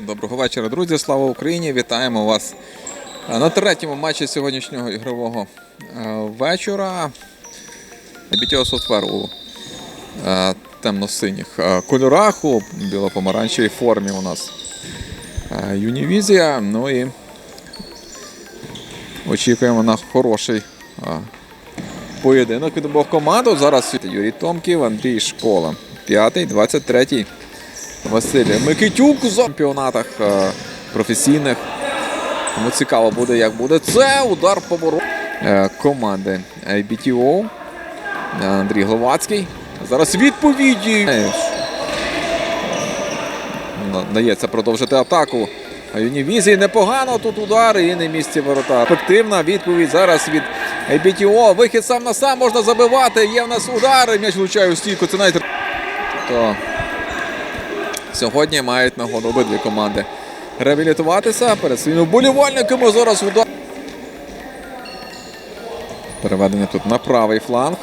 Доброго вечора, друзі. Слава Україні! Вітаємо вас на третьому матчі сьогоднішнього ігрового е, вечора. BTO Software у е, темно-синіх е, кольорах, у біло-помаранчевій формі у нас Юнівізія. Ну і очікуємо на хороший поєдинок від обох команд. Зараз Юрій Томків, Андрій Школа. П'ятий, 23-й. Василь Микитюк у чемпіонатах е, професійних. Тому цікаво буде, як буде. Це удар по воротах е, команди IBTO. Е, Андрій Гловацький. Зараз відповіді. Дається продовжити атаку. Юнівізії непогано тут удар і на місці ворота. Ефективна відповідь зараз від IBTO. Вихід сам на сам можна забивати. Є в нас удар. М'яч влучає у стійку. Це навіть. Сьогодні мають нагоду обидві команди реабілітуватися перед своїми вболівальниками. Зараз удар. Переведення тут на правий фланг.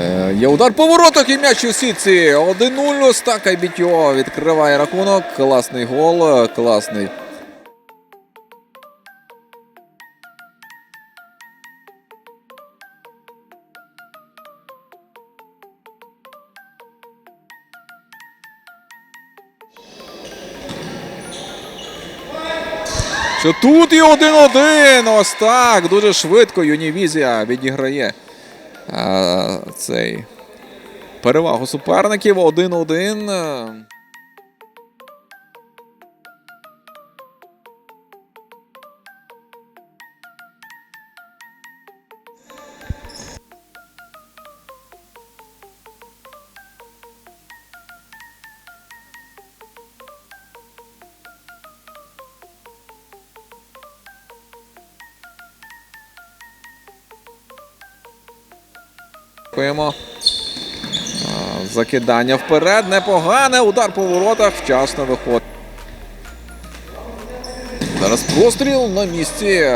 Е, є удар по воротах і м'яч у сітці. 1-0. Стака Бітьо відкриває рахунок. Класний гол. Класний. Що тут і 1-1. Ось так. Дуже швидко Юнівізія відіграє а, цей перевагу суперників. 1-1. Дякуємо. Закидання вперед. Непогане. Удар по воротах. Вчасно виходить. Зараз простріл на місці.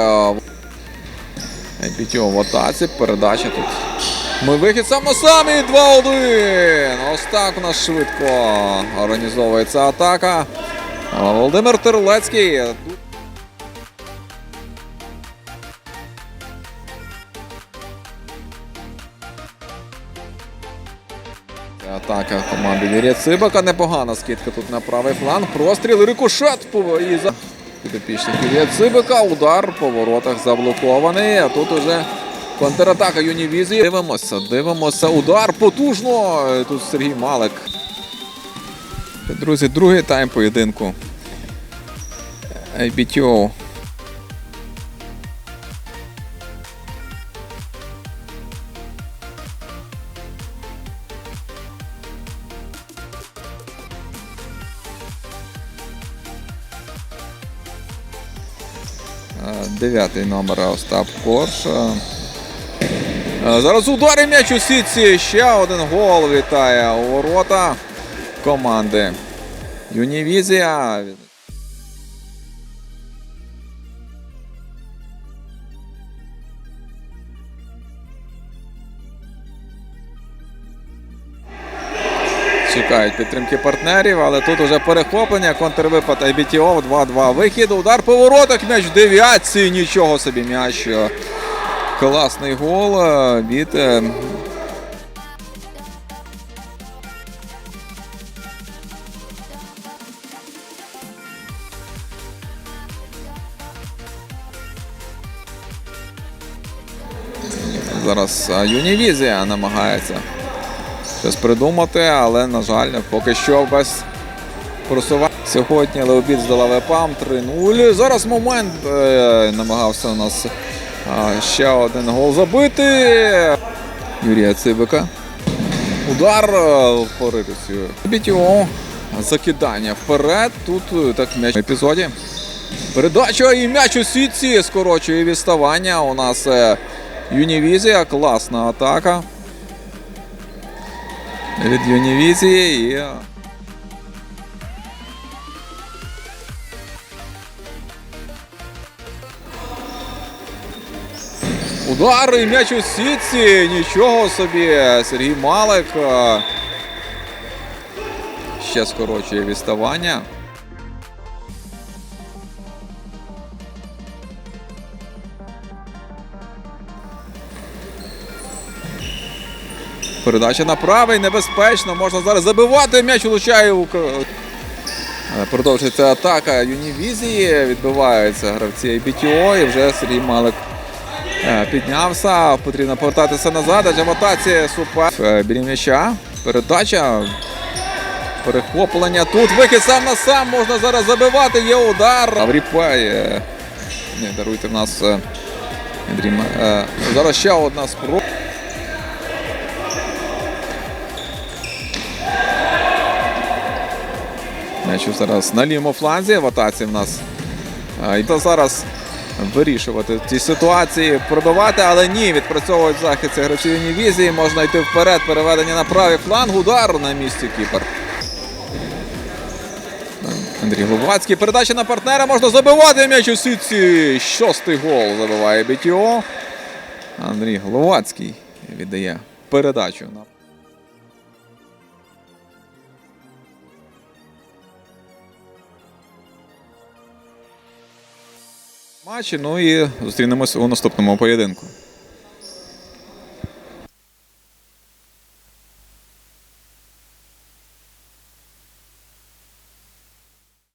Бітьо в атаці. Передача тут. Ми вихід сам на сам і 2-1. Ось так у нас швидко організовується атака. Володимир Терлецький. Атака команди Юрія Цибака. Непогана скидка тут на правий фланг. Простріл, рикошет і за підопічник Юрія Цибака. Удар по воротах заблокований. А тут уже контратака Юнівізії. Дивимося, дивимося. Удар потужно. Тут Сергій Малик. Друзі, другий тайм поєдинку. IBTO. Дев'ятий номер Остап Корж. Е, Зараз удари м'яч у сітці. Ще один гол вітає у ворота команди. Юнівізія. Чекають підтримки партнерів, але тут уже перехоплення, контрвипад IBTO, 2-2 вихід, удар по воротах, м'яч в дев'ятці, нічого собі м'яч. Класний гол е, від е, Зараз е, Юнівізія намагається щось придумати, але, на жаль, поки що без просування. Сьогодні Леобід здала Вепам 3-0. Зараз момент е, намагався у нас е, ще один гол забити. Юрія Цибика. Удар е, по ритусі. Бітіо. Закидання вперед. Тут так м'яч в епізоді. Передача і м'яч у сітці скорочує відставання. У нас Юнівізія. Класна атака від Юнівізії і. Удар і м'яч у сітці. Нічого собі. Сергій Малик. е, Ще скорочує відставання. Передача на правий, небезпечно. Можна зараз забивати. М'яч влучає Е, Продовжується атака Юнівізії. Відбиваються гравці BTO і вже Сергій Малик е, піднявся. Потрібно повертатися назад. Адже в атаці супер Е, біля м'яча. Передача. Перехоплення тут. Вихід сам на сам. Можна зараз забивати. Є удар. Авріпай. е, Ні, даруйте в нас. е, Андрій, Зараз ще одна спроба. М'яч зараз на лівому фланзі в атаці в нас. А, І зараз вирішувати ці ситуації, пробивати, але ні, відпрацьовують захист ці гравці Юнівізії. Можна йти вперед, переведення на правий фланг, удар на місці кіпер. Андрій Гловацький. Передача на партнера. Можна забивати м'яч у сітці. Шостий гол забиває БТО. Андрій Гловацький віддає передачу Матчі, ну і зустрінемось у наступному поєдинку.